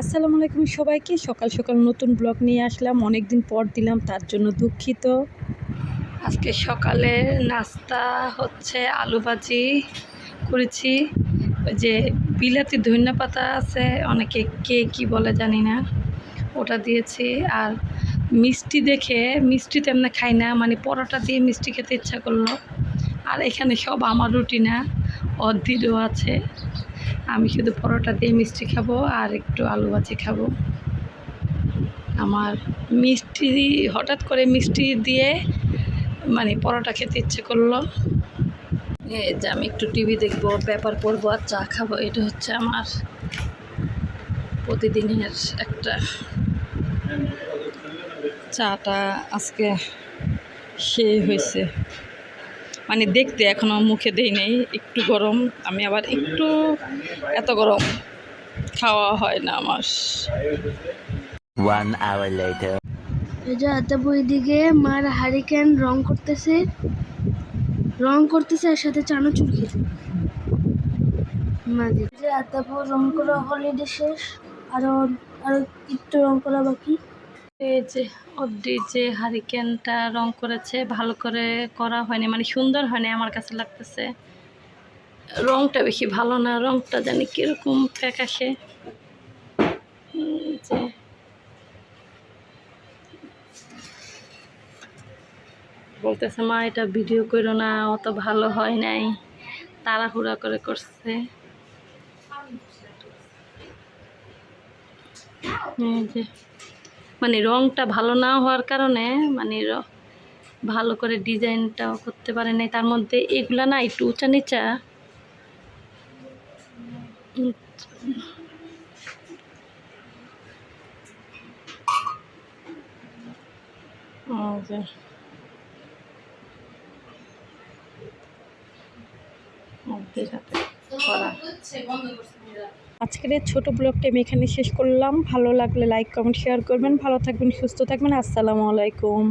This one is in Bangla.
আসসালামু আলাইকুম সবাইকে। সকাল সকাল নতুন ব্লগ নিয়ে আসলাম। অনেক দিন পর দিলাম, তার জন্য দুঃখিত। আজকে সকালে নাস্তা হচ্ছে আলু ভাজি করেছি। ওই যে বিলাতি ধনিয়া পাতা আছে, অনেকে কে কি বলে জানি না। ওটা দিয়েছি আর মিষ্টি দেখে, মিষ্টি তেমনি খাই না মানে পরোটা দিয়ে মিষ্টি খেতে ইচ্ছা করল। আর এখানে সব আমার রুটি না। অর্ধিরও আছে। আমি শুধু পরোটা দিয়ে মিষ্টি খাব আর একটু আলু ভাজি খাব। আমার মিষ্টি হঠাৎ করে মিষ্টি দিয়ে মানে পরোটা খেতে ইচ্ছে করল। এই যে আমি একটু টিভি দেখব, পেপার পড়ব আর চা খাব, এটা হচ্ছে আমার প্রতিদিনের একটা চাটা আজকে সে হয়েছে। মানে দেখতে এখনও মুখে দেই নেই একটু গরম। আমি আবার একটু এত গরম খাওয়া হয় না আমার। One hour যে আতাবু এদিকে মার হারিকেন রং করতেছে। রং করতেছে আর সাথে চানাচুর খেতে। মাঝে। যে আতাবু রং করা হলিডে শেষ। আরও আরও একটু রং করা বাকি। এই যে অবধি যে হারিকেনটা রং করেছে, ভালো করে করা হয়নি মানে সুন্দর হয়নি আমার কাছে লাগতেছে। রংটা বেশি ভালো না, রংটা জানি কীরকম ফ্যাকাশে। যে। বলতেছে, মা, এটা ভিডিও করো না, অত ভালো হয় নাই। তাড়াহুড়া করে করছে। এই যে। মানে রংটা ভালো না হওয়ার কারণে মানে ভালো করে ডিজাইনটাও করতে পারে নাই। তার মধ্যে এগুলা না একটু উঁচা নিচা। অবধির হাতে করা। আজকের ছোট ব্লগটা আমি এখানে শেষ করলাম। ভালো লাগলে লাইক কমেন্ট শেয়ার করবেন। ভালো থাকবেন, সুস্থ থাকবেন। আসসালামু আলাইকুম।